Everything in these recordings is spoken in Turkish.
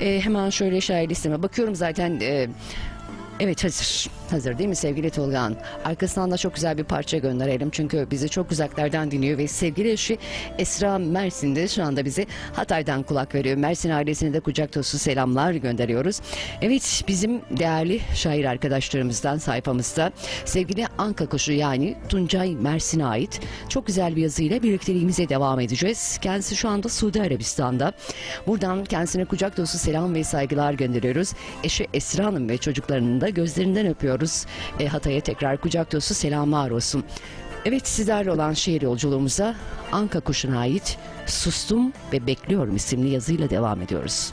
E, hemen şöyle şair listeme bakıyorum zaten. e, Evet hazır. Hazır değil mi sevgili Tolgan? Arkasından da çok güzel bir parça gönderelim. Çünkü bizi çok uzaklardan dinliyor ve sevgili eşi Esra Mersin'de şu anda bizi Hatay'dan kulak veriyor. Mersin ailesine de kucak dolusu selamlar gönderiyoruz. Evet bizim değerli şair arkadaşlarımızdan sayfamızda sevgili Anka Kuşu yani Tuncay Mersin'e ait çok güzel bir yazıyla birlikteliğimize devam edeceğiz. Kendisi şu anda Suudi Arabistan'da. Buradan kendisine kucak dolusu selam ve saygılar gönderiyoruz. Eşi Esra Hanım ve çocuklarının da gözlerinden öpüyoruz. E, Hatay'a tekrar kucak dolusu selamlar olsun. Evet sizlerle olan şehir yolculuğumuza Anka Kuşu'na ait Sustum ve Bekliyorum isimli yazıyla devam ediyoruz.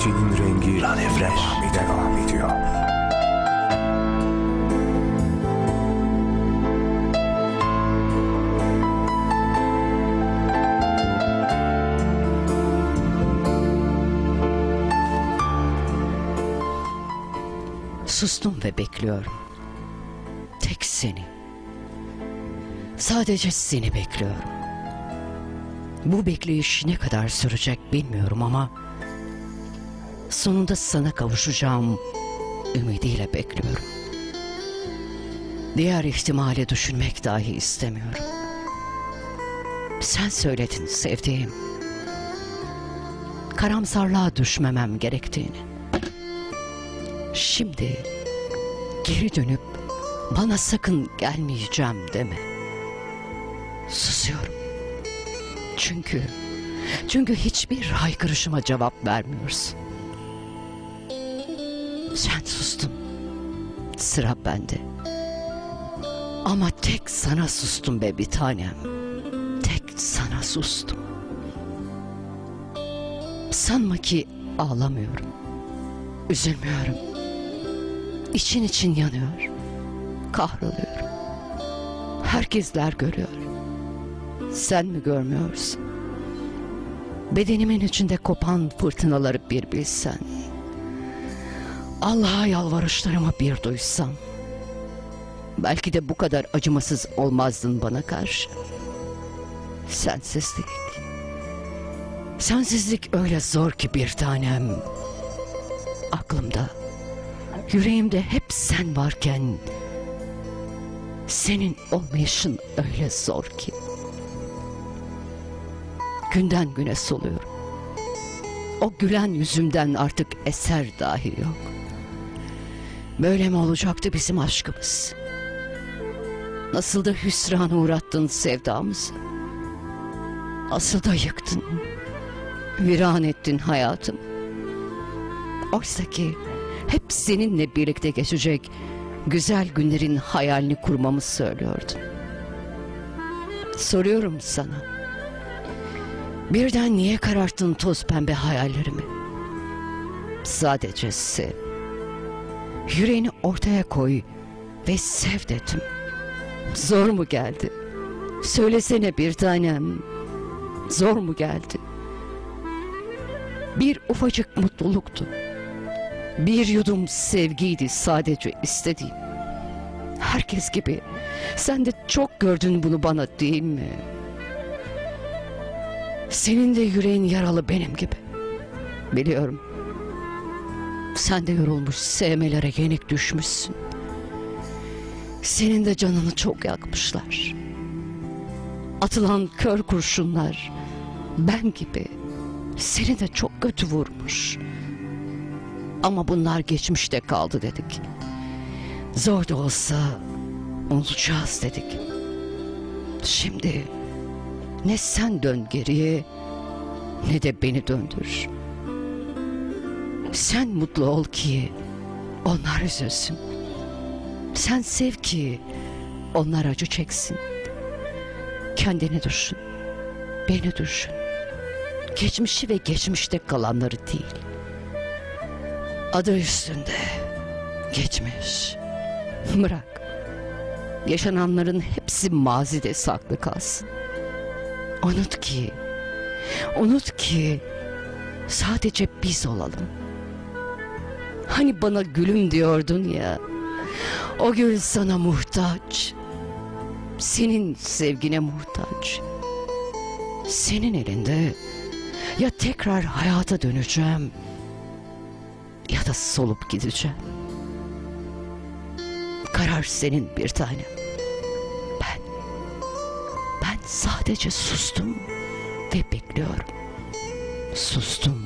Gecenin rengi devam ediyor. Devam ediyor. Sustum ve bekliyorum. Tek seni. Sadece seni bekliyorum. Bu bekleyiş ne kadar sürecek bilmiyorum ama sonunda sana kavuşacağım ümidiyle bekliyorum. Diğer ihtimali düşünmek dahi istemiyorum. Sen söyledin sevdiğim. Karamsarlığa düşmemem gerektiğini. Şimdi geri dönüp bana sakın gelmeyeceğim deme. Susuyorum. Çünkü çünkü hiçbir haykırışıma cevap vermiyorsun. Sen sustun. Sıra bende. Ama tek sana sustum be bir tanem. Tek sana sustum. Sanma ki ağlamıyorum. Üzülmüyorum. İçin için yanıyor. Kahroluyorum. Herkesler görüyor. Sen mi görmüyorsun? Bedenimin içinde kopan fırtınaları bir bilsen. Allah'a yalvarışlarımı bir duysan. Belki de bu kadar acımasız olmazdın bana karşı. Sensizlik. Sensizlik öyle zor ki bir tanem. Aklımda, yüreğimde hep sen varken... Senin olmayışın öyle zor ki. Günden güne soluyorum. O gülen yüzümden artık eser dahi yok. Böyle mi olacaktı bizim aşkımız? Nasıl da hüsrana uğrattın sevdamızı. Nasıl da yıktın. Viran ettin hayatım. Oysa ki hep seninle birlikte geçecek güzel günlerin hayalini kurmamı söylüyordun. Soruyorum sana. Birden niye kararttın toz pembe hayallerimi? Sadece sev. Yüreğini ortaya koy ve sev dedim. Zor mu geldi? Söylesene bir tanem. Zor mu geldi? Bir ufacık mutluluktu. Bir yudum sevgiydi sadece istediğim. Herkes gibi. Sen de çok gördün bunu bana değil mi? Senin de yüreğin yaralı benim gibi. Biliyorum. Sen de yorulmuş sevmelere yenik düşmüşsün. Senin de canını çok yakmışlar. Atılan kör kurşunlar ben gibi seni de çok kötü vurmuş. Ama bunlar geçmişte kaldı dedik. Zor da olsa unutacağız dedik. Şimdi ne sen dön geriye ne de beni döndür. Sen mutlu ol ki onlar üzülsün. Sen sev ki onlar acı çeksin. Kendini düşün. Beni düşün. Geçmişi ve geçmişte kalanları değil. Adı üstünde. Geçmiş. Bırak. Yaşananların hepsi mazide saklı kalsın. Unut ki, unut ki sadece biz olalım. Hani bana gülüm diyordun ya. O gül sana muhtaç. Senin sevgine muhtaç. Senin elinde ya tekrar hayata döneceğim ya da solup gideceğim. Karar senin bir tanem. Ben ben sadece sustum ve bekliyorum. Sustum